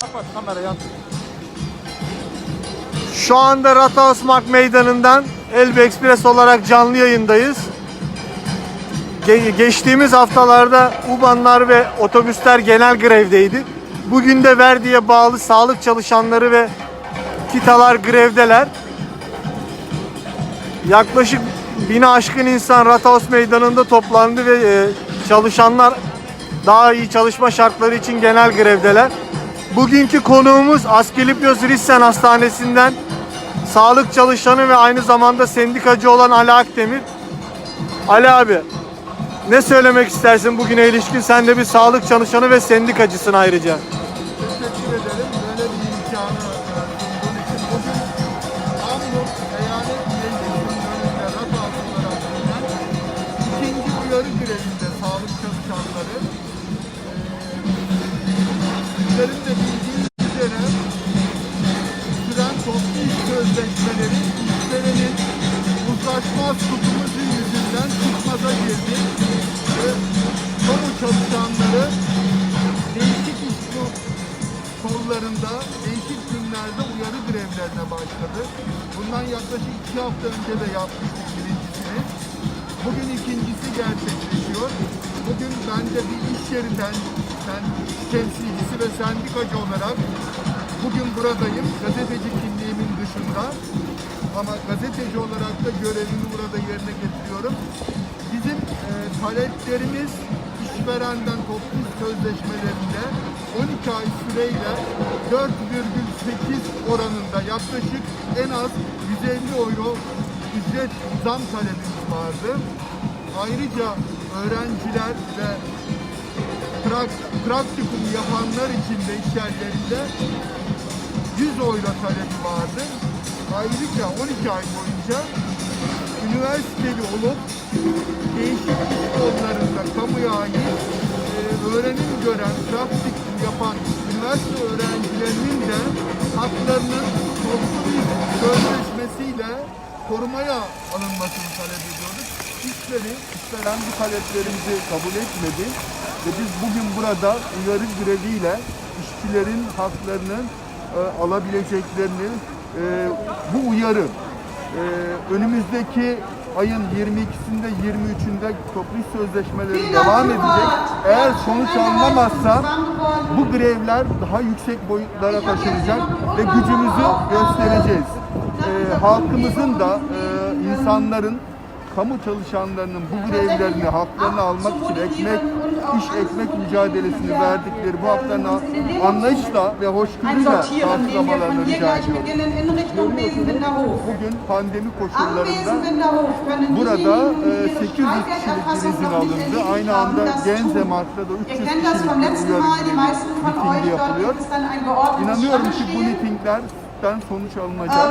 Kapat kamerayı at. Şu anda Rathausmarkt Meydanı'ndan Elbe Express olarak canlı yayındayız. Ge- geçtiğimiz haftalarda UBANlar ve otobüsler genel grevdeydi. Bugün de Verdi'ye bağlı sağlık çalışanları ve kitalar grevdeler. Yaklaşık bini aşkın insan Rathaus Meydanı'nda toplandı ve e, çalışanlar daha iyi çalışma şartları için genel grevdeler. Bugünkü konuğumuz Asklepios Rissen Hastanesi'nden sağlık çalışanı ve aynı zamanda sendikacı olan Ali Akdemir. Ali abi ne söylemek istersin bugüne ilişkin? Sen de bir sağlık çalışanı ve sendikacısın ayrıca. Teşekkür ederim. Böyle bir imkanı sunduğun için. Sözleşmeleri işverenin uzlaşmaz tutumuzu yüzünden çıkmaza girdi ve kamu çalışanları değişik iş ko- kollarında değişik günlerde uyarı grevlerine başladı. Bundan yaklaşık iki hafta önce de yapmıştık birincisini. Bugün ikincisi gerçekleşiyor. Bugün ben de bir iş yerinden ben temsilcisi ve sendikacı olarak bugün buradayım. Gazeteci kimliğimin dışında. Ama gazeteci olarak da görevimi burada yerine getiriyorum. Bizim e, taleplerimiz işverenden toplu iş sözleşmelerinde 12 ay süreyle 4,8 oranında yaklaşık en az 150 euro ücret zam talebimiz vardı. Ayrıca öğrenciler ve prak- praktikum yapanlar için de iş yerlerinde 100 euro talebi vardı. Ayrıca 12 ay boyunca üniversiteli olup değişik iş kollarında kamuya ait e, öğrenim gören, praktik yapan üniversite öğrencilerinin de haklarının toplu bir sözleşmesiyle korumaya alınmasını talep ediyoruz. İşleri, işveren bu taleplerimizi kabul etmedi ve biz bugün burada uyarı greviyle işçilerin haklarının e, alabileceklerini e, bu uyarı e, önümüzdeki ayın 22'sinde 23'ünde toplu sözleşmeleri devam edecek. Eğer sonuç alınamazsa bu grevler daha yüksek boyutlara taşınacak ve gücümüzü göstereceğiz. E, halkımızın da e, insanların kamu çalışanlarının bu grevlerini, haklarını almak için ekmek, iş ekmek mücadelesini verdikleri bu haklarını anlayışla ve hoşgörüyle karşılamalarını rica ediyorum. Bugün pandemi koşullarında burada e, die ihre 800 kişilik bir izin alındı. Aynı anda Genze. Mart'ta da 300 Ihr kennt das vom kişilik bir mitingi yapılıyor. İnanıyorum ki bu mitinglerden sonuç alınacak.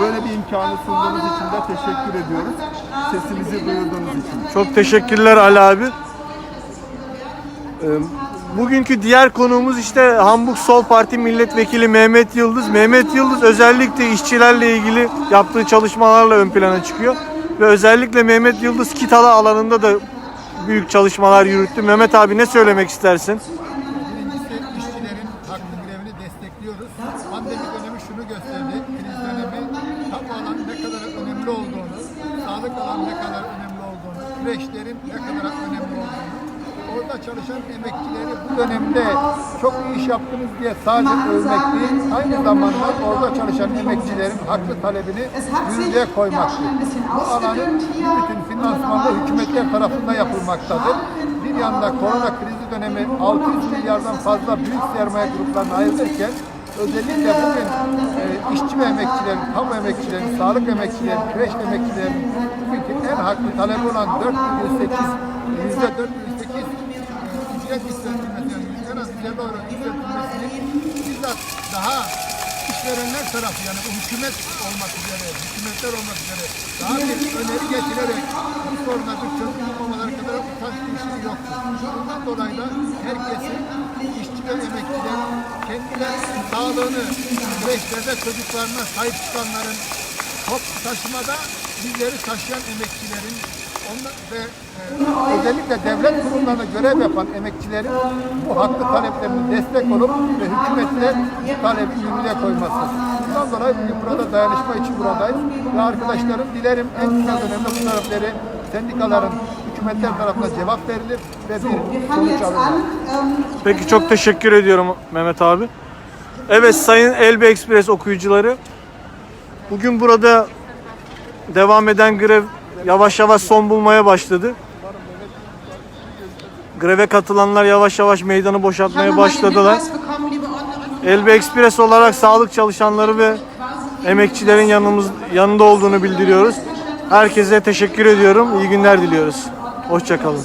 Böyle bir imkanı sunduğunuz için de teşekkür ediyoruz. Sesimizi duyurduğunuz için. Çok teşekkürler Ali abi. Ee, Bugünkü diğer konuğumuz işte Hamburg Sol Parti Milletvekili Mehmet Yıldız. Mehmet Yıldız özellikle işçilerle ilgili yaptığı çalışmalarla ön plana çıkıyor. Ve özellikle Mehmet Yıldız Kitala alanında da büyük çalışmalar yürüttü. Mehmet abi ne söylemek istersin? Haklı grevini destekliyoruz. Pandemi dönemi şunu gösterdi. Kriz dönemi kamu alan ne kadar önemli olduğunu, sağlık alan ne kadar önemli olduğunu, kreşlerin ne kadar önemli olduğunu, orada çalışan emekçileri bu dönemde çok iyi iş yaptınız diye sadece övmek değil, aynı zamanda orada çalışan emekçilerin haklı talebini yürürlüğe koymaktır. Bu alanın bütün finansmanı hükümetler tarafından yapılmaktadır. Bir yanda korona krizi dönemi 600 milyardan fazla büyük sermaye gruplarına ayrılırken özellikle bugün e, işçi ve emekçilerin, kamu emekçilerin, sağlık emekçilerin, kreş emekçilerin bugünkü en haklı talebi olan 4,8 yüzde 4,8 ücret yükseltilmesi en az 150 euro yükseltilmesini bizzat daha işverenler tarafı yani bu hükümet olmak üzere, hükümetler olmak üzere daha bir öneri getirerek bu soruna yoktur. Dolayı da herkesin işçi ve emekçiler kendilerinin sağlığını, süreçlerde çocuklarına sahip çıkanların top taşımada bizleri taşıyan emekçilerin Ondan ve e, özellikle devlet kurumlarında görev yapan emekçilerin bu haklı taleplerine destek olup ve hükümetle bu talebi yürürlüğe koyması. Bundan dolayı bugün burada dayanışma için buradayız. Ve arkadaşlarım dilerim en kısa dönemde bu talepleri sendikaların, hükümetler tarafından cevap verilir ve bir sonuç alınır. Ähm, Peki çok teşekkür ediyorum Mehmet abi. Evet sayın Elbe Express okuyucuları. Bugün burada devam eden grev yavaş yavaş son bulmaya başladı. Greve katılanlar yavaş yavaş meydanı boşaltmaya den başladılar. Elbe Express olarak sağlık çalışanları ve emekçilerin yanımız yanında olduğunu bildiriyoruz. Herkese teşekkür ediyorum. İyi günler diliyoruz. Hoşçakalın.